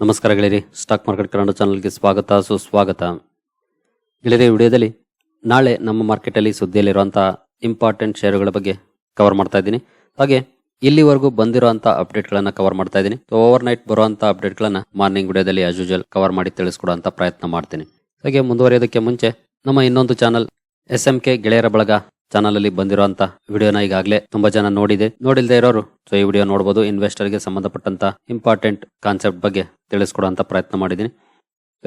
ನಮಸ್ಕಾರ ಗೆಳೆಯರಿ. Stock market Kannada ಚಾನಲ್ಗೆ ಸ್ವಾಗತ, ಸುಸ್ವಾಗತ. ಗೆಳೆಯರಿ ವಿಡಿಯೋದಲ್ಲಿ ನಾಳೆ ನಮ್ಮ ಮಾರ್ಕೆಟಲ್ಲಿ ಸುದ್ದಿಯಲ್ಲಿರುವಂಥ ಇಂಪಾರ್ಟೆಂಟ್ ಶೇರುಗಳ ಬಗ್ಗೆ ಕವರ್ ಮಾಡ್ತಾ ಇದ್ದೀನಿ. ಹಾಗೆ ಇಲ್ಲಿವರೆಗೂ ಬಂದಿರುವಂಥ ಅಪ್ಡೇಟ್ಗಳನ್ನು ಕವರ್ ಮಾಡ್ತಾ ಇದ್ದೀನಿ. ಓವರ್ ನೈಟ್ ಬರುವಂಥ ಅಪ್ಡೇಟ್ಗಳನ್ನು ಮಾರ್ನಿಂಗ್ ವಿಡಿಯೋದಲ್ಲಿ ಆಸ್ ಯೂಜಲ್ ಕವರ್ ಮಾಡಿ ತಿಳಿಸ್ಕೊಡುವಂಥ ಪ್ರಯತ್ನ ಮಾಡ್ತೀನಿ. ಹಾಗೆ ಮುಂದುವರಿಯೋದಕ್ಕೆ ಮುಂಚೆ ನಮ್ಮ ಇನ್ನೊಂದು ಚಾನಲ್ ಎಸ್ ಎಂ ಕೆ ಗೆಳೆಯರ ಬಳಗ ಚಾನಲ್ ಅಲ್ಲಿ ಬಂದಿರುವಂತ ವಿಡಿಯೋನ ಈಗಾಗಲೇ ತುಂಬಾ ಜನ ನೋಡಿದೆ. ನೋಡಿಲ್ದೇ ಇರೋರು, ಸೊ ಈ ವಿಡಿಯೋ ನೋಡಬಹುದು ಇನ್ವೆಸ್ಟರ್ಗೆ ಸಂಬಂಧಪಟ್ಟಂತ ಇಂಪಾರ್ಟೆಂಟ್ ಕಾನ್ಸೆಪ್ಟ್ ಬಗ್ಗೆ ತಿಳಿಸ್ಕೊಡುವಂತ ಪ್ರಯತ್ನ ಮಾಡಿದ್ದೀನಿ.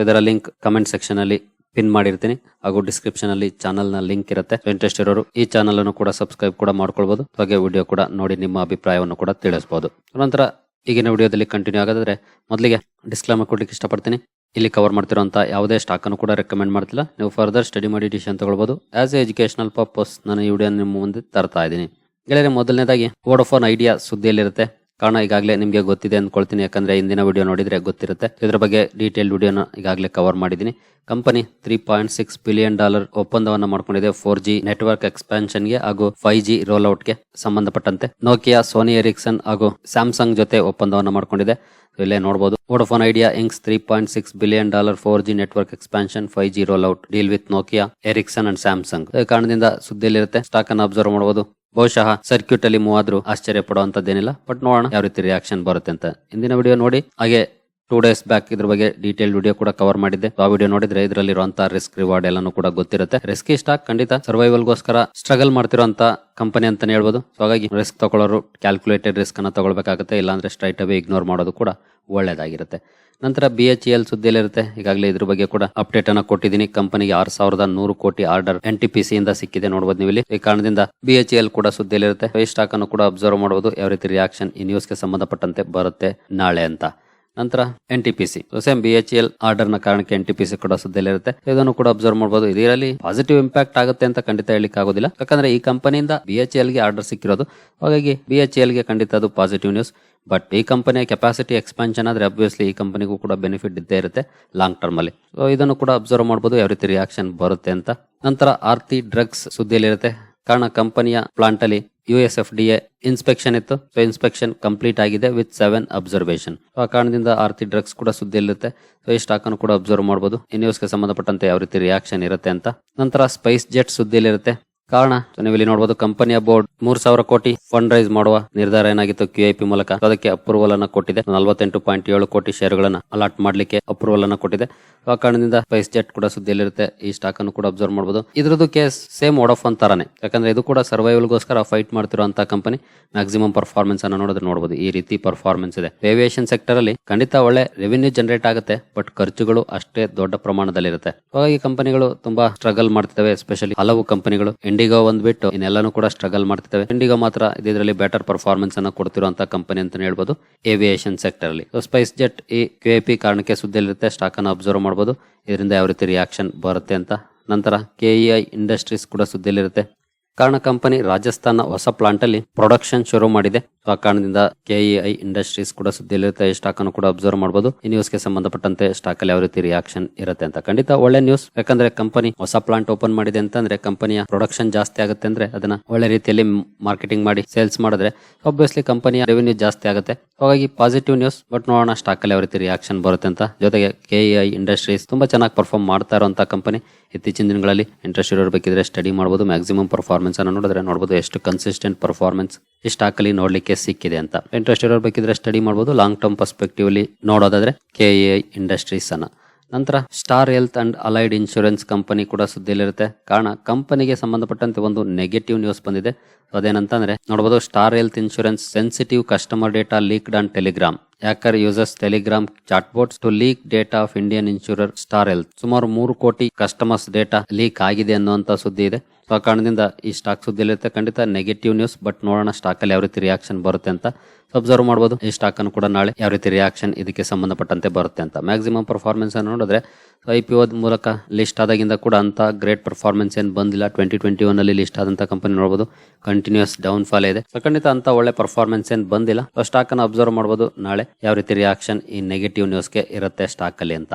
ಇದರ ಲಿಂಕ್ ಕಮೆಂಟ್ ಸೆಕ್ಷನ್ ಅಲ್ಲಿ ಪಿನ್ ಮಾಡಿರ್ತೀನಿ. ಹಾಗೂ ಡಿಸ್ಕ್ರಿಪ್ಷನ್ ಅಲ್ಲಿ ಚಾನಲ್ನ ಲಿಂಕ್ ಇರುತ್ತೆ. ಇಂಟ್ರೆಸ್ಟ್ ಇರೋರು ಈ ಚಾನಲ್ ಅನ್ನು ಕೂಡ ಸಬ್ಸ್ಕ್ರೈಬ್ ಕೂಡ ಮಾಡ್ಕೊಳ್ಬಹುದು ಹಾಗೆ ವಿಡಿಯೋ ಕೂಡ ನೋಡಿ ನಿಮ್ಮ ಅಭಿಪ್ರಾಯವನ್ನು ಕೂಡ ತಿಳಿಸಬಹುದು ನಂತರ ಈಗಿನ ವಿಡಿಯೋದಲ್ಲಿ ಕಂಟಿನ್ಯೂ ಆಗೋದಾದ್ರೆ ಮೊದಲಿಗೆ ಡಿಸ್ಕ್ಲೇಮರ್ ಕೊಡ್ಲಿಕ್ಕೆ ಇಷ್ಟಪಡ್ತೀನಿ. ಇಲ್ಲಿ ಕವರ್ ಮಾಡ್ತಿರೋಂಥ ಯಾವುದೇ ಸ್ಟಾಕ್ ಅನ್ನು ಕೂಡ ರೆಕಮೆಂಡ್ ಮಾಡ್ತಿಲ್ಲ. ನೀವು ಫರ್ದರ್ ಸ್ಟಡಿ ಮಾಡಿ ಡಿಸಿಷನ್ ತಗೊಳ್ಬೋದು. ಆಸ್ ಎ ಎಜುಕೇಷನಲ್ ಪರ್ಪಸ್ ನಾನು ಈ ವಿಡಿಯೋ ನಿಮ್ಮ ಮುಂದೆ ತರ್ತಾ ಇದ್ದೀನಿ. ಗೆಳೆಯರೆ, ಮೊದಲನೇದಾಗಿ ವೋಡೋಫೋನ್ ಐಡಿಯಾ ಸುದ್ದಿಯಲ್ಲಿರುತ್ತೆ. ಕಾರಣ ಈಗಾಗಲೇ ನಿಮಗೆ ಗೊತ್ತಿದೆ ಅಂದ್ಕೊಳ್ತೀನಿ. ಯಾಕಂದರೆ ಹಿಂದಿನ ವಿಡಿಯೋ ನೋಡಿದ್ರೆ ಗೊತ್ತಿರುತ್ತೆ. ಇದರ ಬಗ್ಗೆ ಡೀಟೇಲ್ ವಿಡಿಯೋನ ಈಗಾಗಲೇ ಕವರ್ ಮಾಡಿದ್ದೀನಿ. Company three point six billion dollar ಒಪ್ಪಂದವನ್ನು ಮಾಡ್ಕೊಂಡಿದೆ ಫೋರ್ ಜಿ ನೆಟ್ವರ್ಕ್ ಎಕ್ಸ್ಪಾನ್ಷನ್ಗೆ ಹಾಗೂ ಫೈವ್ ಜಿ ರೋಲ್ ಔಟ್ಗೆ ಸಂಬಂಧಪಟ್ಟಂತೆ. ನೋಕಿಯಾ ಸೋನಿ ಎರಿಕ್ಸನ್ ಹಾಗೂ ಸ್ಯಾಮ್ಸಂಗ್ ಜೊತೆ ಒಪ್ಪಂದವನ್ನು ಮಾಡ್ಕೊಂಡಿದೆ. ಇಲ್ಲೇ ನೋಡಬಹುದು Vodafone Idea inks three point six billion dollar four G network expansion five G roll out deal with Nokia Ericsson and Samsung ಕಾರಣದಿಂದ ಸುದ್ದಿಯಲ್ಲಿರುತ್ತೆ. ಸ್ಟಾಕ್ ಅನ್ನು ಅಬ್ಸರ್ವ್ ಮಾಡಬಹುದು ಬಹುಶಃ ಸರ್ಕ್ಯೂಟ್ ಅಲ್ಲಿ ಮೂವ್ ಆದ್ರೂ ಆಶ್ಚರ್ಯ ಪಡುವಂತದ್ದೇನಿಲ್ಲ ಬಟ್ ನೋಡೋಣ ಯಾವ ರೀತಿ ರಿಯಾಕ್ಷನ್ ಬರುತ್ತೆ ಅಂತ. ಇಂದಿನ ವಿಡಿಯೋ ನೋಡಿ. ಹಾಗೆ ಟೂ ಡೇಸ್ ಬ್ಯಾಕ್ ಇದ್ರ ಬಗ್ಗೆ ಡೀಟೇಲ್ ವಿಡಿಯೋ ಕೂಡ ಕವರ್ ಮಾಡಿದ್ದೆ. ಆ ವಿಡಿಯೋ ನೋಡಿದ್ರೆ ಇದರಲ್ಲಿರುವಂತಹ ರಿಸ್ಕ್ ರಿವಾರ್ಡ್ ಎಲ್ಲಾನು ಕೂಡ ಗೊತ್ತಿರುತ್ತೆ. ರಿಸ್ಕಿ ಸ್ಟಾಕ್ ಖಂಡಿತ. ಸರ್ವೈವಲ್ ಗೋಸ್ಕರ ಸ್ಟ್ರಗಲ್ ಮಾಡ್ತಿರುವಂತ ಕಂಪನಿ ಅಂತಾನೆ ಹೇಳ್ಬೋದು. ಸೊ ಹಾಗಾಗಿ ರಿಸ್ಕ್ ತಗೊಳ್ಳೋರು ಕ್ಯಾಲ್ಕುಲೇಟೆಡ್ ರಿಸ್ಕ್ ಅನ್ನ ತಗೊಳ್ಬೇಕಾಗುತ್ತೆ. ಇಲ್ಲಾಂದ್ರೆ ಸ್ಟ್ರೈಟ್ ಅವೇ ಇಗ್ನೋರ್ ಮಾಡೋದು ಕೂಡ ಒಳ್ಳೇದಾಗಿರುತ್ತೆ. ನಂತರ ಬಿ ಎಚ್ ಎಲ್ ಸುದ್ದಿಯಲ್ಲಿರುತ್ತೆ. ಈಗಾಗಲೇ ಇದ್ರ ಬಗ್ಗೆ ಕೂಡ ಅಪ್ಡೇಟ್ ಅನ್ನ ಕೊಟ್ಟಿದ್ದೀನಿ. ಕಂಪನಿಗೆ ಆರ್ ಸಾವಿರದ ನೂರು crore order N T P C ಇಂದ ಸಿಕ್ಕಿದೆ ನೋಡಬಹುದು ನೀವು ಇಲ್ಲಿ ಈ ಕಾರಣದಿಂದ ಬಿ ಎಚ್ ಎಲ್ ಕೂಡ ಸುದ್ದಿಯಲ್ಲಿರುತ್ತೆ. ಸ್ಟಾಕ್ ಅನ್ನು ಕೂಡ ಅಬ್ಸರ್ವ್ ಮಾಡಬಹುದು ಯಾವ ರೀತಿ ರಿಯಾಕ್ಷನ್ ಈ ನ್ಯೂಸ್ಗೆ ಸಂಬಂಧಪಟ್ಟಂತೆ ಬರುತ್ತೆ ನಾಳೆ ಅಂತ. ನಂತರ N T P C same B H E ಆರ್ಡರ್ನ ಕಾರಣಕ್ಕೆ ಎನ್ ಟಿ ಪಿ ಸಿ ಕೂಡ ಸುದ್ದಿಯಲ್ಲಿರುತ್ತೆ ಇದನ್ನು ಕೂಡ ಅಬ್ಸರ್ವ್ ಮಾಡಬಹುದು ಇದರಲ್ಲಿ ಪಾಸಿಟಿವ್ ಇಂಪ್ಯಾಕ್ಟ್ ಆಗುತ್ತೆ ಅಂತ ಖಂಡಿತ ಹೇಳಲಿಕ್ಕೆ ಆಗೋದಿಲ್ಲ. ಯಾಕಂದ್ರೆ ಈ ಕಂಪನಿಯಿಂದ ಬಿ ಎಚ್ ಎಲ್ಗೆ ಆರ್ಡರ್ ಸಿಕ್ಕಿರೋದು. ಹಾಗಾಗಿ ಬಿ ಎಚ್ ಎಲ್ಗೆ ಖಂಡಿತ ಅದು ಪಾಸಿಟಿವ್ ನ್ಯೂಸ್ ಬಟ್ ಈ ಕಂಪನಿಯ ಕೆಪಾಸಿಟಿ ಎಕ್ಸ್ಪಾನ್ಷನ್ ಆದ್ರೆ ಅಬ್ವಿಯಸ್ಲಿ ಈ ಕಂಪನಿಗೂ ಕೂಡ ಬೆನಿಫಿಟ್ ಇದ್ದೇ ಇರುತ್ತೆ ಲಾಂಗ್ ಟರ್ಮ್ ಅಲ್ಲಿ. ಸೊ ಇದನ್ನು ಕೂಡ ಅಬ್ಸರ್ವ್ ಮಾಡಬಹುದು ಯಾವ ರೀತಿ ರಿಯಾಕ್ಷನ್ ಬರುತ್ತೆ ಅಂತ. ನಂತರ ಆರ್ತಿ ಡ್ರಗ್ಸ್ ಸುದ್ದಿಯಲ್ಲಿರುತ್ತೆ. ಕಾರಣ ಕಂಪನಿಯ ಪ್ಲಾಂಟ್ ಅಲ್ಲಿ U S F D A inspection ಇತ್ತು. ಸೊ ಇನ್ಸ್ಪೆಕ್ಷನ್ ಕಂಪ್ಲೀಟ್ ಆಗಿದೆ ವಿತ್ ಸೆವೆನ್ ಅಬ್ಸರ್ವೇಷನ್ ಆ ಕಾರಣದಿಂದ ಆರ್ತಿ ಡ್ರಗ್ಸ್ ಕೂಡ ಸುದ್ದಿಯಲ್ಲಿರುತ್ತೆ ಸೊ ಈ ಸ್ಟಾಕ್ ಅನ್ನು ಕೂಡ ಅಬ್ಸರ್ವ್ ಮಾಡಬಹುದು ಈ ನ್ಯೂಸ್ಗೆ ಸಂಬಂಧಪಟ್ಟಂತೆ ಯಾವ ರೀತಿ ರಿಯಾಕ್ಷನ್ ಇರುತ್ತೆ ಅಂತ. ನಂತರ ಸ್ಪೈಸ್ ಜೆಟ್ ಸುದ್ದಿಯಲ್ಲಿರುತ್ತೆ. ಕಾರಣ? ನೀವಿಲ್ಲಿ ನೋಡಬಹುದು ಕಂಪನಿಯ ಬೋರ್ಡ್ ಮೂರ್ ಸಾವಿರ ಕೋಟಿ ಫಂಡ್ ರೈಸ್ ಮಾಡುವ ನಿರ್ಧಾರ ಏನಾಗಿತ್ತು ಕ್ಯೂ ಐ ಮೂಲಕ. ಅದಕ್ಕೆ ಅಪ್ರೂವಲ್ ಅನ್ನ ಕೊಟ್ಟಿದೆ. ನಲವತ್ತೆಂಟು ಪಾಯಿಂಟ್ ಏಳು ಕೋಟಿ ಷೇರುಗಳನ್ನ ಅಲಾಟ್ ಮಾಡ್ಲಿಕ್ಕೆ ಅಪ್ರೂವಲ್ ಅನ್ನ ಕೊಟ್ಟಿದೆ. ಆ ಕಾರಣದಿಂದ ಸ್ಪೈಸ್ ಜೆಟ್ ಕೂಡ ಸುದ್ದಿಯಲ್ಲಿರುತ್ತೆ. ಈ ಸ್ಟಾಕ್ ಅನ್ನು ಕೂಡ ಅಬ್ಸರ್ವ್ ಮಾಡಬಹುದು ಇದ್ರದ್ದು ಕೇಸ್ ಸೇಮ್ ವೋಡಾಫೋನ್ ತರಾನೇ. ಯಾಕಂದ್ರೆ ಇದು ಕೂಡ ಸರ್ವೈವಲ್ ಗೋಸ್ಕರ ಫೈಟ್ ಮಾಡ್ತಿರುವಂತಹ ಕಂಪನಿ ಮ್ಯಾಕ್ಸಿಮಮ್ ಪರ್ಫಾರ್ಮೆನ್ಸ್ ಅನ್ನ ನೋಡಿದ್ರೆ ನೋಡಬಹುದು ಈ ರೀತಿ ಪರ್ಫಾರ್ಮೆನ್ಸ್ ಇದೆ. ಏವಿಯೇಷನ್ ಸೆಕ್ಟರ್ ಅಲ್ಲಿ ಖಂಡಿತ ಒಳ್ಳೆ ರೆವಿನ್ಯೂ ಜನರೇಟ್ ಆಗುತ್ತೆ. ಬಟ್ ಖರ್ಚುಗಳು ಅಷ್ಟೇ ದೊಡ್ಡ ಪ್ರಮಾಣದಲ್ಲಿರುತ್ತೆ. ಹಾಗಾಗಿ ಕಂಪನಿಗಳು ತುಂಬಾ ಸ್ಟ್ರಗಲ್ ಮಾಡ್ತಿದ್ದಾವೆ. ಎಸ್ಪೆಷಲಿ ಹಲವು ಕಂಪನಿಗಳು ಇಂಡಿಗೋ ಒಂದ್ಬಿಟ್ಟು ಇನ್ನೆಲ್ಲಾನು ಕೂಡ ಸ್ಟ್ರಗಲ್ ಮಾಡ್ತಿದ್ದಾವೆ. ಇಂಡಿಗೋ ಮಾತ್ರ ಇದರಲ್ಲಿ ಬೆಟರ್ ಪರ್ಫಾರ್ಮೆನ್ಸ್ ಅನ್ನ ಕೊಡ್ತಿರುವಂತ ಕಂಪನಿ ಅಂತ ಹೇಳ್ಬೋದು. ಏವಿಯೇಷನ್ ಸೆಕ್ಟರ್ ಅಲ್ಲಿ. ಸ್ಪೈಸ್ ಜೆಟ್ ಈ ಕ್ಯೂ ಪಿ ಕಾರಣಕ್ಕೆ ಸುದ್ದಿಯಲ್ಲಿರುತ್ತೆ ಸ್ಟಾಕ್ ಅನ್ನು ಅಬ್ಸರ್ವ್ ಮಾಡಬಹುದು ಇದರಿಂದ ಯಾವ ರೀತಿ ರಿಯಾಕ್ಷನ್ ಬರುತ್ತೆ ಅಂತ. ನಂತರ ಕೆಇಐ ಇಂಡಸ್ಟ್ರೀಸ್ ಕೂಡ ಸುದ್ದಿಯಲ್ಲಿರುತ್ತೆ. ಕಾರಣ ಕಂಪನಿ ರಾಜಸ್ಥಾನ ಹೊಸ ಪ್ಲಾಂಟ್ ಅಲ್ಲಿ ಪ್ರೊಡಕ್ಷನ್ ಶುರು ಮಾಡಿದೆ. ಆ ಕಾರಣದಿಂದ ಕೆಇಐ ಇಂಡಸ್ಟ್ರೀಸ್ ಕೂಡ ಸುದ್ದಿಯಲ್ಲಿರುತ್ತೆ. ಸ್ಟಾಕ್ ಅನ್ನು ಕೂಡ ಅಬ್ಸರ್ವ್ ಮಾಡಬಹುದು ಈ ನ್ಯೂಸ್ಗೆ ಸಂಬಂಧಪಟ್ಟಂತೆ ಸ್ಟಾಕ್ ಅಲ್ಲಿ ಯಾವ ರೀತಿ ರಿಯಾಕ್ಷನ್ ಇರುತ್ತೆ ಅಂತ ಖಂಡಿತ ಒಳ್ಳೆ ನ್ಯೂಸ್ ಯಾಕಂದ್ರೆ ಕಂಪನಿ ಹೊಸ ಪ್ಲಾಂಟ್ ಓಪನ್ ಮಾಡಿದೆ ಅಂತಂದ್ರೆ ಕಂಪನಿಯ ಪ್ರೊಡಕ್ಷನ್ ಜಾಸ್ತಿ ಆಗುತ್ತೆ ಅಂದ್ರೆ ಅದನ್ನ ಒಳ್ಳೆ ರೀತಿಯಲ್ಲಿ ಮಾರ್ಕೆಟಿಂಗ್ ಮಾಡಿ ಸೇಲ್ಸ್ ಮಾಡಿದ್ರೆ ಆಬ್ವಿಯಸ್ಲಿ ಕಂಪನಿಯ ರೆವೆನ್ಯೂ ಜಾಸ್ತಿ ಆಗುತ್ತೆ. ಹಾಗಾಗಿ ಪಾಸಿಟಿವ್ ನ್ಯೂಸ್ ಬಟ್ ನೋಡೋಣ ಸ್ಟಾಕ್ ಅಲ್ಲಿ ಯಾವ ರೀತಿ ರಿಯಾಕ್ಷನ್ ಬರುತ್ತೆ ಅಂತ. ಜೊತೆಗೆ ಕೆಇಐ ಇಂಡಸ್ಟ್ರೀಸ್ ತುಂಬಾ ಚೆನ್ನಾಗಿ ಪರ್ಫಾರ್ಮ್ ಮಾಡ್ತಾ ಇರುವಂತ ಕಂಪನಿ. ಇತ್ತೀಚಿನ ದಿನಗಳಲ್ಲಿ ಇಂಟ್ರೆಸ್ಟ್ ಇರಬೇಕಿದ್ರೆ ಬೇಕಿದ್ರೆ ಸ್ಟಡಿ ಮಾಡಬಹುದು ಮ್ಯಾಕ್ಸಿಮಮ್ ಪರ್ಫಾರ್ಮೆನ್ಸ್ ಅನ್ನು ನೋಡಿದ್ರೆ ನೋಡಬಹುದು ಎಷ್ಟು ಕನ್ಸಿಸ್ಟೆಂಟ್ ಪರ್ಫಾರ್ಮೆನ್ಸ್ ಈ ಸ್ಟಾಕ್ ಅಲ್ಲಿ ನೋಡ್ಲಿಕ್ಕೆ ಸಿಕ್ಕಿದೆ ಅಂತ. ಇಂಟ್ರೆಸ್ಟ್ ಇರೋರು ಬೇಕಿದ್ರೆ ಸ್ಟಡಿ ಮಾಡಬಹುದು ಲಾಂಗ್ ಟರ್ಮ್ ಪರ್ಸ್ಪೆಕ್ಟಿವ್ ಅಲ್ಲಿ ನೋಡೋದಾದ್ರೆ ಎ ಇಂಡಸ್ಟ್ರೀಸ್ ಅನ್ನ. ನಂತರ Star Health and allied insurance company ಕೂಡ ಸುದ್ದಿಯಲ್ಲಿರುತ್ತೆ. ಕಾರಣ ಕಂಪನಿಗೆ ಸಂಬಂಧಪಟ್ಟಂತೆ ಒಂದು ನೆಗೆಟಿವ್ ನ್ಯೂಸ್ ಬಂದಿದೆ. ಅದೇನಂತಂದ್ರೆ ನೋಡಬಹುದು Star Health insurance sensitive customer data leaked on Telegram hacker uses Telegram chatbots to leak data of Indian insurer Star Health. ಸುಮಾರು ಮೂರು ಕೋಟಿ ಕಸ್ಟಮರ್ಸ್ ಡೇಟಾ ಲೀಕ್ ಆಗಿದೆ ಅನ್ನುವಂತ ಸುದ್ದಿ ಇದೆ. ಸೊ, ಆ ಕಾರಣದಿಂದ ಈ ಸ್ಟಾಕ್ ಸುದ್ದಿಯಲ್ಲಿರುತ್ತೆ. ಖಂಡಿತ ನೆಗೆಟಿವ್ ನ್ಯೂಸ್, ಬಟ್ ನೋಡೋಣ ಸ್ಟಾಕ್ ಅಲ್ಲಿ ಯಾವ ರೀತಿ ರಿಯಾಕ್ಷನ್ ಬರುತ್ತೆ ಅಂತ ಅಬ್ಸರ್ವ್ ಮಾಡಬಹುದು ಈ ಸ್ಟಾಕ್ ಅನ್ನು ಕೂಡ ನಾಳೆ ಯಾವ ರೀತಿ ರಿಯಾಕ್ಷನ್ ಇದಕ್ಕೆ ಸಂಬಂಧಪಟ್ಟಂತೆ ಬರುತ್ತೆ ಅಂತ. ಮ್ಯಾಕ್ಸಿಮಮ್ ಪರ್ಫಾರ್ಮೆನ್ಸ್ ಅನ್ನು ನೋಡಿದ್ರೆ ಐ ಪಿ ಮೂಲಕ ಲಿಸ್ಟ್ ಆದಾಗಿಂದ ಕೂಡ ಅಂತ ಗ್ರೇಟ್ ಪರ್ಫಾರ್ಮೆನ್ಸ್ ಏನು ಬಂದಿಲ್ಲ. ಟ್ವೆಂಟಿ ಟ್ವೆಂಟಿ ಒನ್ ಅಲ್ಲಿ ಲಿಸ್ಟ್ ಆದಂತ ಕಂಪನಿ ನೋಡಬಹುದು ಕಂಟಿನ್ಯೂಸ್ ಡೌನ್ ಫಾಲ್ ಇದೆ. ಸೊ, ಖಂಡಿತ ಅಂತ ಒಳ್ಳೆ ಪರ್ಫಾರ್ಮೆನ್ಸ್ ಏನು ಬಂದಿಲ್ಲ. ಸ್ಟಾಕ್ ಅನ್ನು ಅಬ್ಸರ್ವ್ ಮಾಡಬಹುದು ನಾಳೆ. ಯಾವ ರೀತಿ ರಿಯಾಕ್ಷನ್ ಈ ನೆಗೆಟಿವ್ ನ್ಯೂಸ್ಗೆ ಇರುತ್ತೆ ಸ್ಟಾಕ್ ಅಲ್ಲಿ ಅಂತ.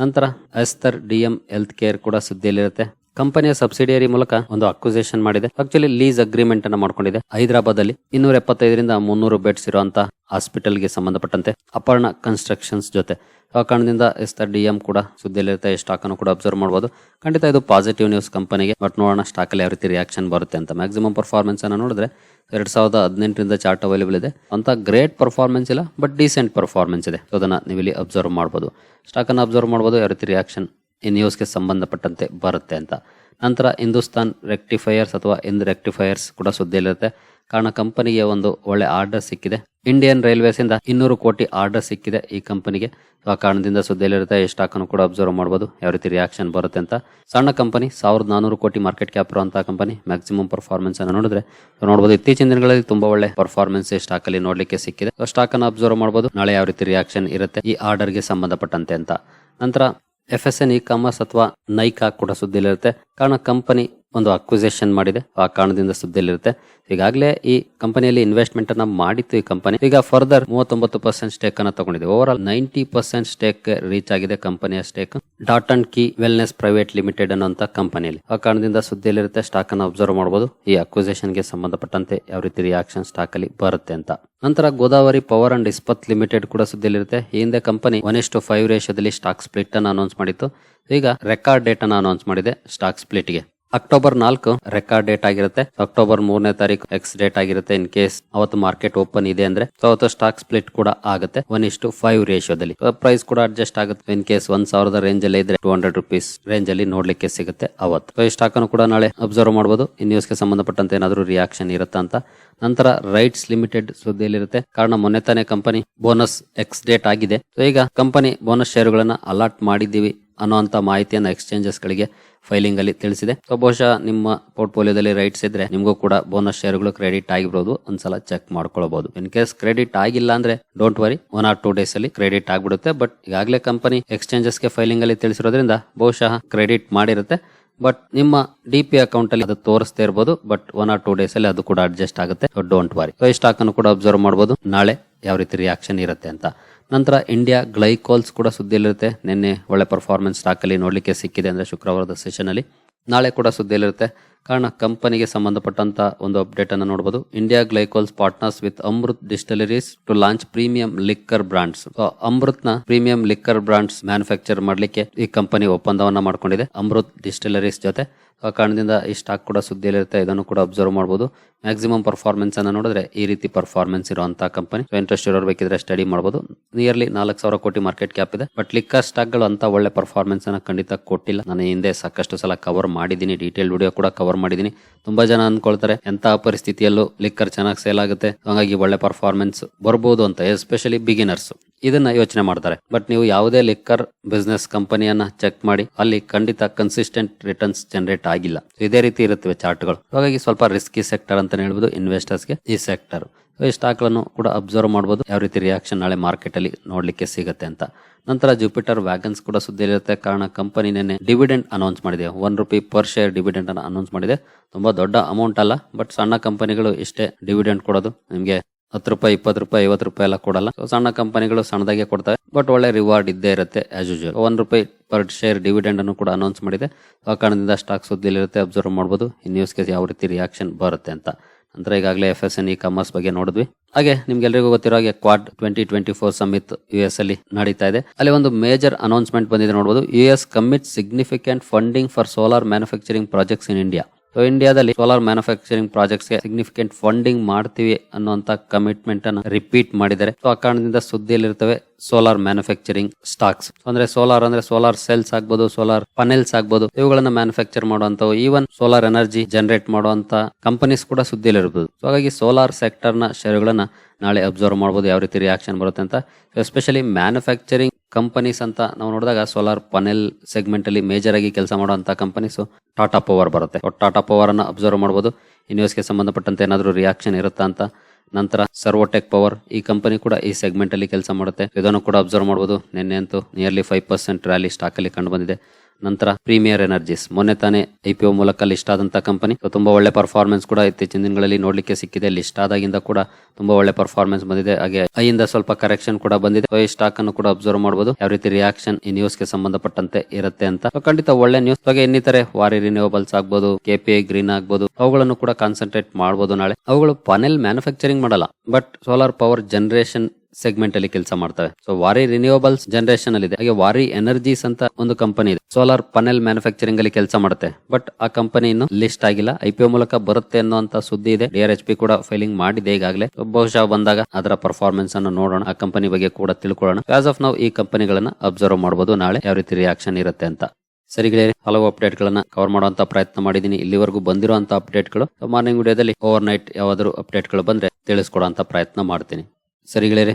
ನಂತರ Aster D M health care ಕೂಡ ಸುದ್ದಿಯಲ್ಲಿರುತ್ತೆ. ಕಂಪನಿಯ ಸಬ್ಸಿಡಿಯರಿ ಮೂಲಕ ಒಂದು ಅಕ್ವಿಸೇಷನ್ ಮಾಡಿದೆ. ಆಕ್ಚುಲಿ ಲೀಸ್ ಅಗ್ರಿಮೆಂಟ್ ಅನ್ನ ಮಾಡ್ಕೊಂಡಿದೆ. ಹೈದರಾಬಾದ್ ಅಲ್ಲಿ ಇನ್ನೂರ ಎಪ್ಪತ್ತೈದರಿಂದ ಮುನ್ನೂರು ಬೆಡ್ಸ್ ಇರುವಂತಹ ಹಾಸ್ಪಿಟಲ್ಗೆ ಸಂಬಂಧಪಟ್ಟಂತೆ ಅಪರ್ಣ ಕನ್ಸ್ಟ್ರಕ್ಷನ್ಸ್ ಜೊತೆ. ಆ ಕಾರಣದಿಂದ ಎಸ್ ಡಿ ಎಂ ಕೂಡ ಸುದ್ದಿಯಲ್ಲಿರುತ್ತೆ ಸ್ಟಾಕ್ ಅನ್ನು ಕೂಡ ಅಬ್ಸರ್ವ್ ಮಾಡಬಹುದು ಖಂಡಿತ ಇದು ಪಾಸಿಟಿವ್ ನ್ಯೂಸ್ ಕಂಪನಿಗೆ ಬಟ್ ನೋಡೋಣ ಸ್ಟಾಕ್ ಅಲ್ಲಿ ಯಾವ ರೀತಿ ರಿಯಾಕ್ಷನ್ ಬರುತ್ತೆ ಅಂತ. ಮ್ಯಾಕ್ಸಿಮಮ್ ಪರ್ಫಾರ್ಮೆನ್ಸ್ ಅನ್ನ ನೋಡಿದ್ರೆ ಎರಡ್ ಸಾವಿರದ ಹದಿನೆಂಟರಿಂದ ಚಾರ್ಟ್ ಅವೈಲೇಬಲ್ ಇದೆ. ಅಂತ ಗ್ರೇಟ್ ಪರ್ಫಾರ್ಮೆನ್ಸ್ ಇಲ್ಲ ಬಟ್ ಡೀಸೆಂಟ್ ಪರ್ಫಾರ್ಮೆನ್ಸ್ ಇದೆ. ಅದನ್ನ ನೀವು ಇಲ್ಲಿ ಅಬ್ಸರ್ವ್ ಮಾಡಬಹುದು ಸ್ಟಾಕ್ ಅನ್ನು ಅಬ್ಸರ್ವ್ ಮಾಡಬಹುದು ಯಾವ ರೀತಿ ರಿಯಾಕ್ಷನ್ ಈ ನ್ಯೂಸ್ಗೆ ಸಂಬಂಧಪಟ್ಟಂತೆ ಬರುತ್ತೆ ಅಂತ. ನಂತರ ಹಿಂದೂಸ್ತಾನ್ ರೆಕ್ಟಿಫೈಯರ್ಸ್ ಅಥವಾ ಇಂದ್ ರೆಕ್ಟಿಫೈಯರ್ಸ್ ಕೂಡ ಸುದ್ದಿಯಲ್ಲಿರುತ್ತೆ. ಕಾರಣ ಕಂಪನಿಗೆ ಒಂದು ಒಳ್ಳೆ ಆರ್ಡರ್ ಸಿಕ್ಕಿದೆ. ಇಂಡಿಯನ್ ರೈಲ್ವೇಸ್ ಇಂದ ಇನ್ನೂರು ಕೋಟಿ ಆರ್ಡರ್ ಸಿಕ್ಕಿದೆ ಈ ಕಂಪನಿಗೆ. ಆ ಕಾರಣದಿಂದ ಸುದ್ದಿಯಲ್ಲಿರುತ್ತೆ, ಈ ಸ್ಟಾಕ್ ಅನ್ನು ಕೂಡ ಅಬ್ಸರ್ವ್ ಮಾಡಬಹುದು ಯಾವ ರೀತಿ ರಿಯಾಕ್ಷನ್ ಬರುತ್ತೆ ಅಂತ. ಸಣ್ಣ ಕಂಪನಿ, ಸಾವಿರದ ನಾನೂರು ಕೋಟಿ ಮಾರ್ಕೆಟ್ ಕ್ಯಾಪ್ ಇರುವಂತಹ ಕಂಪನಿ ಮ್ಯಾಕ್ಸಿಮಮ್ ಪರ್ಫಾರ್ಮೆನ್ಸ್ ಅನ್ನು ನೋಡಿದ್ರೆ ನೋಡಬಹುದು ಇತ್ತೀಚಿನ ದಿನಗಳಲ್ಲಿ ತುಂಬಾ ಒಳ್ಳೆ ಪರ್ಫಾರ್ಮೆನ್ಸ್ ಈ ಸ್ಟಾಕ್ ಅಲ್ಲಿ ನೋಡ್ಲಿಕ್ಕೆ ಸಿಕ್ಕಿದೆ. ಸ್ಟಾಕ್ ಅನ್ನು ಅಬ್ಸರ್ವ್ ಮಾಡಬಹುದು ನಾಳೆ ಯಾವ ರೀತಿ ರಿಯಾಕ್ಷನ್ ಇರುತ್ತೆ, ಈ ಆರ್ಡರ್ಗೆ ಸಂಬಂಧಪಟ್ಟಂತೆ ಅಂತ. ನಂತರ F S N E commerce ಅಥವಾ ನೈಕಾ ಕೂಡ ಸುದ್ದಿಲಿರುತ್ತೆ ಕಾರಣ ಕಂಪನಿ ಒಂದು ಅಕ್ವಿಸೇಷನ್ ಮಾಡಿದೆ. ಆ ಕಾರಣದಿಂದ ಸುದ್ದಿಯಲ್ಲಿರುತ್ತೆ. ಈಗಾಗಲೇ ಈ ಕಂಪನಿಯಲ್ಲಿ ಇನ್ವೆಸ್ಟ್ಮೆಂಟ್ ಅನ್ನ ಮಾಡಿತ್ತು ಈ ಕಂಪನಿ ಈಗ ಫರ್ದರ್ ಮೂವತ್ತೊಂಬತ್ತು ಪರ್ಸೆಂಟ್ ಸ್ಟೇಕ್ ಅನ್ನ ತಗೊಂಡಿದೆ. Overall ninety percent stake reach ಆಗಿದೆ ಕಂಪನಿಯ stake dot and key wellness private limited ಅನ್ನುವಂತ ಕಂಪನಿಯಲ್ಲಿ ಆ ಕಾರಣದಿಂದ ಸುದ್ದಿಯಲ್ಲಿರುತ್ತೆ ಸ್ಟಾಕ್ ಅನ್ನು ಅಬ್ಸರ್ವ್ ಮಾಡಬಹುದು ಈ ಅಕ್ವಿಸೇಷನ್ಗೆ ಸಂಬಂಧಪಟ್ಟಂತೆ ಯಾವ ರೀತಿ ರಿಯಾಕ್ಷನ್ ಸ್ಟಾಕ್ ಅಲ್ಲಿ ಬರುತ್ತೆ ಅಂತ. ನಂತರ Godavari power and Ispat limited ಕೂಡ ಸುದ್ದಿಯಲ್ಲಿರುತ್ತೆ. ಈ ಹಿಂದೆ ಕಂಪನಿ ಒನ್ ಇಷ್ಟು ಫೈವ್ ರೇಷದಲ್ಲಿ ಸ್ಟಾಕ್ ಸ್ಪ್ಲಿಟ್ ಅನ್ನು ಅನೌನ್ಸ್ ಮಾಡಿತ್ತು. ಈಗ ರೆಕಾರ್ಡ್ ಡೇಟ್ ಅನ್ನು ಅನೌನ್ಸ್ ಮಾಡಿದೆ ಸ್ಟಾಕ್ ಸ್ಪ್ಲಿಟ್ಗೆ. ಅಕ್ಟೋಬರ್ ನಾಲ್ಕು ರೆಕಾರ್ಡ್ ಡೇಟ್ ಆಗಿರುತ್ತೆ. ಅಕ್ಟೋಬರ್ ಮೂರನೇ ತಾರೀಕು ಎಕ್ಸ್ ಡೇಟ್ ಆಗಿರುತ್ತೆ ಇನ್ ಕೇಸ್ ಅವತ್ತು ಮಾರ್ಕೆಟ್ ಓಪನ್ ಇದೆ ಅಂದ್ರೆ ಅವತ್ತು ಸ್ಟಾಕ್ ಸ್ಪ್ಲಿಟ್ ಕೂಡ ಆಗುತ್ತೆ. ಒನ್ ಇಷ್ಟು ಫೈವ್ ರೇಷಿಯೋದಲ್ಲಿ. ಪ್ರೈಸ್ ಕೂಡ ಅಡ್ಜಸ್ಟ್ ಆಗುತ್ತೆ. ಇನ್ ಕೇಸ್ ಒಂದ್ ಸಾವಿರದ ರೇಂಜ್ ಅಲ್ಲಿ ಇದ್ರೆ ಟೂ ಹಂಡ್ರೆಡ್ ರುಪೀಸ್ ರೇಂಜ್ ಅಲ್ಲಿ ನೋಡ್ಲಿಕ್ಕೆ ಸಿಗುತ್ತೆ ಅವತ್ತು. ಸೊ ಈ ಸ್ಟಾಕ್ ಅನ್ನು ಕೂಡ ನಾಳೆ ಅಬ್ಸರ್ವ್ ಮಾಡಬಹುದು ಈ ನ್ಯೂಸ್ಗೆ ಸಂಬಂಧಪಟ್ಟಂತೆ ಏನಾದರೂ ರಿಯಾಕ್ಷನ್ ಇರುತ್ತಾ ಅಂತ. ನಂತರ ರೈಟ್ಸ್ ಲಿಮಿಟೆಡ್ ಸುದ್ದಿಯಲ್ಲಿರುತ್ತೆ. ಕಾರಣ ಮೊನ್ನೆ ತಾನೇ ಕಂಪನಿ ಬೋನಸ್ ಎಕ್ಸ್ ಡೇಟ್ ಆಗಿದೆ. ಸೊ ಈಗ ಕಂಪನಿ ಬೋನಸ್ ಶೇರುಗಳನ್ನ ಅಲಾಟ್ ಮಾಡಿದ್ದೀವಿ ಅನ್ನುವಂತ ಮಾಹಿತಿಯನ್ನು ಎಕ್ಸ್ಚೇಂಜಸ್ ಗಳಿಗೆ ಫೈಲಿಂಗ್ ಅಲ್ಲಿ ತಿಳಿಸಿದೆ. ಸೊ ಬಹುಶಃ ನಿಮ್ಮ ಪೋರ್ಟ್ಫೋಲಿಯೋದಲ್ಲಿ ರೈಟ್ಸ್ ಇದ್ರೆ ನಿಮಗೂ ಕೂಡ ಬೋನಸ್ ಶೇರ್ಗಳು ಕ್ರೆಡಿಟ್ ಆಗಿರ್ಬೋದು. ಒಂದ್ಸಲ ಚೆಕ್ ಮಾಡ್ಕೊಳ್ಬಹುದು ಇನ್ ಕೇಸ್ ಕ್ರೆಡಿಟ್ ಆಗಿಲ್ಲ ಅಂದ್ರೆ don't worry one or two days ಅಲ್ಲಿ ಕ್ರೆಡಿಟ್ ಆಗ್ಬಿಡುತ್ತೆ. ಬಟ್ ಈಗಾಗಲೇ ಕಂಪನಿ ಎಕ್ಸ್ಚೇಂಜಸ್ಗೆ ಫೈಲಿಂಗ್ ಅಲ್ಲಿ ತಿಳಿಸಿರೋದ್ರಿಂದ ಬಹುಶಃ ಕ್ರೆಡಿಟ್ ಮಾಡಿರುತ್ತೆ. ಬಟ್ ನಿಮ್ಮ ಡಿ ಪಿ ಅಕೌಂಟ್ ಅಲ್ಲಿ ಅದು ತೋರಿಸ್ತಾ ಇರಬಹುದು but one or two days ಅಲ್ಲಿ ಅದು ಕೂಡ ಅಡ್ಜಸ್ಟ್ ಆಗುತ್ತೆ. ಡೋಂಟ್ ವರಿ ಸೊ ಈ ಸ್ಟಾಕ್ ಅನ್ನು ಕೂಡ ಅಬ್ಸರ್ವ್ ಮಾಡಬಹುದು ನಾಳೆ ಯಾವ ರೀತಿ ರಿಯಾಕ್ಷನ್ ಇರುತ್ತೆ ಅಂತ. ನಂತರ ಇಂಡಿಯಾ ಗ್ಲೈಕೋಲ್ಸ್ ಕೂಡ ಸುದ್ದಿಯಲ್ಲಿರುತ್ತೆ. ನಿನ್ನೆ ಒಳ್ಳೆ ಪರ್ಫಾರ್ಮೆನ್ಸ್ ಸ್ಟಾಕಲ್ಲಿ ನೋಡಲಿಕ್ಕೆ ಸಿಕ್ಕಿದೆ ಅಂದರೆ ಶುಕ್ರವಾರದ ಸೆಷನಲ್ಲಿ ನಾಳೆ ಕೂಡ ಸುದ್ದಿಯಲ್ಲಿರುತ್ತೆ. ಕಾರಣ ಕಂಪನಿಗೆ ಸಂಬಂಧಪಟ್ಟಂತ ಒಂದು ಅಪ್ಡೇಟ್ ಅನ್ನು ನೋಡಬಹುದು India Glycols partners with Amrit distilleries to launch premium liquor brands ಅಮೃತ್ನ premium liquor brands manufacture ಮಾಡಲಿಕ್ಕೆ ಈ ಕಂಪನಿ ಒಪ್ಪಂದವನ್ನ ಮಾಡ್ಕೊಂಡಿದೆ ಅಮೃತ್ ಡಿಸ್ಟಿಲರೀಸ್ ಜೊತೆ. ಆ ಕಾರಣದಿಂದ ಈ ಸ್ಟಾಕ್ ಕೂಡ ಸುದ್ದಿಯಲ್ಲಿರುತ್ತೆ, ಇದನ್ನು ಕೂಡ ಅಬ್ಸರ್ವ್ ಮಾಡಬಹುದು ಮ್ಯಾಕ್ಸಿಮಮ್ ಪರ್ಫಾರ್ಮೆನ್ಸ್ ಅನ್ನು ನೋಡಿದ್ರೆ ಈ ರೀತಿ ಪರ್ಫಾರ್ಮೆನ್ಸ್ ಇರುವಂತಹ ಕಂಪನಿ ಇಂಟ್ರೆಸ್ಟ್ ಇರೋರು ಬೇಕಿದ್ರೆ ಸ್ಟಡಿ ಮಾಡಬಹುದು ನಿಯರ್ಲಿ ನಾಲ್ಕು ಸಾವಿರ ಕೋಟಿ ಮಾರ್ಕೆಟ್ ಕ್ಯಾಪ್ ಇದೆ ಬಟ್ ಲಿಕ್ಕರ್ ಸ್ಟಾಕ್ಗಳು ಅಂತ ಒಳ್ಳೆ ಪರ್ಫಾರ್ಮೆನ್ಸ್ ಅನ್ನ ಖಂಡಿತ ಕೊಟ್ಟಿಲ್ಲ. ನಾನು ಹಿಂದೆ ಸಾಕಷ್ಟು ಸಲ ಕವರ್ ಮಾಡಿದ್ದೀನಿ ಡೀಟೇಲ್ ವಿಡಿಯೋ ಕೂಡ ಕವರ್ ಮಾಡಿದ್ದೀನಿ ತುಂಬಾ ಜನ ಅನ್ಕೊಳ್ತಾರೆ ಎಂತಹ ಪರಿಸ್ಥಿತಿಯಲ್ಲೂ ಲಿಕ್ಕರ್ ಚೆನ್ನಾಗಿ ಸೇಲ್ ಆಗುತ್ತೆ. ಹಾಗಾಗಿ ಒಳ್ಳೆ ಪರ್ಫಾರ್ಮೆನ್ಸ್ ಬರ್ಬೋದು ಅಂತ ಎಸ್ಪೆಷಲಿ ಬಿಗಿನರ್ಸ್ ಇದನ್ನ ಯೋಚನೆ ಮಾಡ್ತಾರೆ. ಬಟ್ ನೀವು ಯಾವುದೇ ಲಿಕ್ಕರ್ ಬಿಸ್ನೆಸ್ ಕಂಪನಿಯನ್ನ ಚೆಕ್ ಮಾಡಿ, ಅಲ್ಲಿ ಖಂಡಿತ ಕನ್ಸಿಸ್ಟೆಂಟ್ ರಿಟರ್ನ್ಸ್ ಜನರೇಟ್ ಆಗಿಲ್ಲ. ಇದೇ ರೀತಿ ಇರುತ್ತವೆ ಚಾರ್ಟ್ಗಳು. ಹಾಗಾಗಿ ಸ್ವಲ್ಪ ರಿಸ್ಕಿ ಸೆಕ್ಟರ್ ಅಂತ ಹೇಳ್ಬೋದು ಇನ್ವೆಸ್ಟರ್ಸ್ಗೆ ಈ ಸೆಕ್ಟರ್ ಈ ಸ್ಟಾಕ್ಗಳನ್ನು ಕೂಡ ಅಬ್ಸರ್ವ್ ಮಾಡಬಹುದು ಯಾವ ರೀತಿ ರಿಯಾಕ್ಷನ್ ನಾಳೆ ಮಾರ್ಕೆಟ್ ಅಲ್ಲಿ ನೋಡ್ಲಿಕ್ಕೆ ಸಿಗುತ್ತೆ ಅಂತ. ನಂತರ ಜುಪಿಟರ್ ವ್ಯಾಗನ್ಸ್ ಕೂಡ ಸುದ್ದಿಯಲ್ಲಿರುತ್ತೆ. ಕಾರಣ ಕಂಪನಿ ನಿನ್ನೆ ಡಿವಿಡೆಂಡ್ ಅನೌನ್ಸ್ ಮಾಡಿದೆ. One rupee per share dividend ಅನ್ನು ಅನೌನ್ಸ್ ಮಾಡಿದೆ. ತುಂಬಾ ದೊಡ್ಡ ಅಮೌಂಟ್ ಅಲ್ಲ ಬಟ್ ಸಣ್ಣ ಕಂಪನಿಗಳು ಇಷ್ಟೇ ಡಿವಿಡೆಂಡ್ ಕೊಡೋದು. ನಿಮಗೆ ಹತ್ತು ರೂಪಾಯಿ, ಇಪ್ಪತ್ತು ರೂಪಾಯಿ, ಐವತ್ತು ರೂಪಾಯಿ ಎಲ್ಲ ಕೊಡಲ್ಲ. ಸೊ ಸಣ್ಣ ಕಂಪನಿಗಳು ಸಣ್ಣದಾಗೆ ಕೊಡ್ತವೆ ಬಟ್ ಒಳ್ಳೆ ರಿವಾರ್ಡ್ ಇದ್ದೇ ಇರುತ್ತೆ ಆಸ್ ಯೂಶುವಲ್ ಒನ್ ರೂಪಾಯಿ ಪರ್ ಶೇರ್ ಡಿವಿಡೆಂಡ್ ಅನ್ನು ಕೂಡ ಅನೌನ್ಸ್ ಮಾಡಿದೆ. ಆ ಕಾರಣದಿಂದ ಸ್ಟಾಕ್ ಸುದ್ದಿಲಿರುತ್ತೆ ಅಬ್ಸರ್ವ್ ಮಾಡ್ಬೋದು. ಈ ನ್ಯೂಸ್ಗೆ ಯಾವ ರೀತಿ ರಿಯಾಕ್ಷನ್ ಬರುತ್ತೆ ಅಂತ. ನಂತರ ಈಗಾಗಲೇ F S N E commerce ಬಗ್ಗೆ ನೋಡಿದ್ವಿ. ಹಾಗೆ ನಿಮ್ಗೆಲ್ರಿಗೂ ಗೊತ್ತಿರೋ ಹಾಗೆ Quad twenty twenty four summit U S ಅಲ್ಲಿ ನಡೀತಾ ಇದೆ. ಅಲ್ಲಿ ಒಂದು ಮೇಜರ್ ಅನೌನ್ಸ್ಮೆಂಟ್ ಬಂದಿದೆ ನೋಡಬಹುದು U S commit significant funding for solar manufacturing projects in India so ಇಂಡಿಯಾದಲ್ಲಿ ಸೋಲಾರ್ ಮ್ಯಾನುಫ್ಯಾಕ್ಚರಿಂಗ್ ಪ್ರಾಜೆಕ್ಟ್ಸ್ಗೆ ಸಿಗ್ನಿಫಿಕೆಂಟ್ ಫಂಡಿಂಗ್ ಮಾಡ್ತೀವಿ ಅನ್ನುವಂತ ಕಮಿಟ್ಮೆಂಟ್ ಅನ್ನು ರಿಪೀಟ್ ಮಾಡಿದ್ದಾರೆ. ಸೊ ಆ ಕಾರಣದಿಂದ ಸುದ್ದಿಯಲ್ಲಿರ್ತವೆ ಸೋಲಾರ್ ಮ್ಯಾನುಫ್ಯಾಕ್ಚರಿಂಗ್ ಸ್ಟಾಕ್ಸ್ ಅಂದ್ರೆ ಸೋಲಾರ್ ಅಂದ್ರೆ ಸೋಲಾರ್ ಸೆಲ್ಸ್ ಆಗ್ಬೋದು ಸೋಲಾರ್ ಪನೆಲ್ಸ್ ಆಗ್ಬೋದು, ಇವುಗಳನ್ನ ಮ್ಯಾನುಫ್ಯಾಕ್ಚರ್ ಮಾಡುವಂತವು ಈವನ್ ಸೋಲಾರ್ ಎನರ್ಜಿ ಜನರೇಟ್ ಮಾಡುವಂತ ಕಂಪನೀಸ್ ಕೂಡ ಸುದ್ದಿಯಲ್ಲಿರ್ಬೋದು ಸೊ ಹಾಗಾಗಿ ಸೋಲಾರ್ ಸೆಕ್ಟರ್ನ ಷೇರುಗಳನ್ನ ನಾಳೆ ಅಬ್ಸರ್ವ್ ಮಾಡಬಹುದು ಯಾವ ರೀತಿ ರಿಯಾಕ್ಷನ್ ಬರುತ್ತೆ ಅಂತ. ಎಸ್ಪೆಷಲಿ ಮ್ಯಾನುಫ್ಯಾಕ್ಚರಿಂಗ್ ಕಂಪನೀಸ್ ಅಂತ ನಾವು ನೋಡಿದಾಗ ಸೋಲಾರ್ ಪನೆಲ್ ಸೆಗ್ಮೆಂಟ್ ಅಲ್ಲಿ ಮೇಜರ್ ಆಗಿ ಕೆಲಸ ಮಾಡುವಂತ ಕಂಪನೀಸ್ ಟಾಟಾ ಪವರ್ ಬರುತ್ತೆ. ಟಾಟಾ ಪವರ್ ಅನ್ನ ಅಬ್ಸರ್ವ್ ಮಾಡಬಹುದು ಈ ಗೆ ಸಂಬಂಧಪಟ್ಟಂತೆ ಏನಾದರೂ ರಿಯಾಕ್ಷನ್ ಇರುತ್ತಾ ಅಂತ. ನಂತರ ಸರ್ವೋಟೆಕ್ ಪವರ್ ಈ ಕಂಪನಿ ಕೂಡ ಈ ಸೆಗ್ಮೆಂಟ್ ಅಲ್ಲಿ ಕೆಲಸ ಮಾಡುತ್ತೆ. ಇದನ್ನು ಕೂಡ ಅಬ್ಸರ್ವ್ ಮಾಡಬಹುದು ನಿನ್ನೆ ಅಂತೂ nearly five percent rally stock ಅಲ್ಲಿ ಕಂಡು ಬಂದಿದೆ. ನಂತರ ಪ್ರೀಮಿಯರ್ ಎನರ್ಜೀಸ್. ಮೊನ್ನೆ ತಾನೇ ಐಪಿಒ ಮೂಲಕ ಲಿಸ್ಟ್ ಆದಂತಹ ಕಂಪನಿ. ತುಂಬಾ ಒಳ್ಳೆ ಪರ್ಫಾರ್ಮೆನ್ಸ್ ಕೂಡ ಇತ್ತೀಚಿನ ದಿನಗಳಲ್ಲಿ ನೋಡ್ಲಿಕ್ಕೆ ಸಿಕ್ಕಿದೆ. ಲಿಸ್ಟ್ ಆದಾಗಿಂದ ಕೂಡ ತುಂಬಾ ಒಳ್ಳೆ ಪರ್ಫಾರ್ಮೆನ್ಸ್ ಬಂದಿದೆ. ಹಾಗೆ ಐಯಿಂದ ಸ್ವಲ್ಪ ಕರೆಕ್ಷನ್ ಕೂಡ ಬಂದಿದೆ. ಈ ಸ್ಟಾಕ್ ಅನ್ನು ಕೂಡ ಅಬ್ಸರ್ವ್ ಮಾಡಬಹುದು ಯಾವ ರೀತಿ ರಿಯಾಕ್ಷನ್ ಈ ನ್ಯೂಸ್ಗೆ ಸಂಬಂಧಪಟ್ಟಂತೆ ಇರುತ್ತೆ ಅಂತ. ಖಂಡಿತ ಒಳ್ಳೆ ನ್ಯೂಸ್ ಹಾಗೆ ಇನ್ನಿತರೆ ವಾರಿ ರಿನ್ಯೂವಬಲ್ಸ್ ಆಗ್ಬೋದು ಕೆಪಿಐ ಗ್ರೀನ್ ಆಗ್ಬಹುದು ಅವುಗಳನ್ನು ಕೂಡ ಕಾನ್ಸಂಟ್ರೇಟ್ ಮಾಡಬಹುದು ನಾಳೆ. ಅವುಗಳು ಪನೆಲ್ ಮ್ಯಾನುಫ್ಯಾಕ್ಚರಿಂಗ್ ಮಾಡಲ್ಲ. But solar power generation segment ಅಲ್ಲಿ ಕೆಲಸ ಮಾಡ್ತವೆ. ಸೊ ವಾರಿ ರಿನ್ಯೂವಬಲ್ಸ್ ಜನರೇಷನ್ ಅಲ್ಲಿ ಇದೆ. ಹಾಗೆ ವಾರಿ ಎನರ್ಜೀಸ್ ಅಂತ ಒಂದು ಕಂಪನಿ ಇದೆ. ಸೋಲಾರ್ ಪನೆಲ್ ಮ್ಯಾನುಫ್ಯಾಕ್ಚರಿಂಗ್ ಅಲ್ಲಿ ಕೆಲಸ ಮಾಡುತ್ತೆ. ಬಟ್ ಆ ಕಂಪನಿ ಇನ್ನು ಲಿಸ್ಟ್ ಆಗಿಲ್ಲ. ಐಪಿಒ ಮೂಲಕ ಬರುತ್ತೆ ಅನ್ನುವಂತ ಸುದ್ದಿ ಇದೆ. ಡಿಆರ್ ಎಚ್ ಪಿ ಕೂಡ ಫೈಲಿಂಗ್ ಮಾಡಿದೆ ಈಗಾಗಲೇ. ಬಹುಶಃ ಬಂದಾಗ ಅದರ ಪರ್ಫಾರ್ಮೆನ್ಸ್ ಅನ್ನು ನೋಡೋಣ. ಆ ಕಂಪನಿ ಬಗ್ಗೆ ಕೂಡ ತಿಳ್ಕೊಳ್ಳೋಣ. ಆಸ್ ಆಫ್ ನಾವು ಈ ಕಂಪನಿಗಳನ್ನ ಅಬ್ಸರ್ವ್ ಮಾಡಬಹುದು ನಾಳೆ ಯಾವ ರೀತಿ ರಿಯಾಕ್ಷನ್ ಇರುತ್ತೆ ಅಂತ. ಸರಿ ಗೆಳೆಯರೆ, ಹಲವು ಅಪ್ಡೇಟ್ ಗಳನ್ನ ಕವರ್ ಮಾಡುವಂತ ಪ್ರಯತ್ನ ಮಾಡಿದೀನಿ ಇಲ್ಲಿವರೆಗೂ ಬಂದಿರುವಂತ ಅಪ್ಡೇಟ್ಗಳು ಮಾರ್ನಿಂಗ್ ವಿಡಿಯೋದಲ್ಲಿ ಓವರ್ ನೈಟ್ ಯಾವ್ದಾದ್ರು ಅಪ್ಡೇಟ್ಗಳು ಬಂದ್ರೆ ತಿಳಿಸ್ಕೊಡುವಂತ ಪ್ರಯತ್ನ ಮಾಡ್ತೀನಿ. ಸರಿ ಗೆಳೆಯರೆ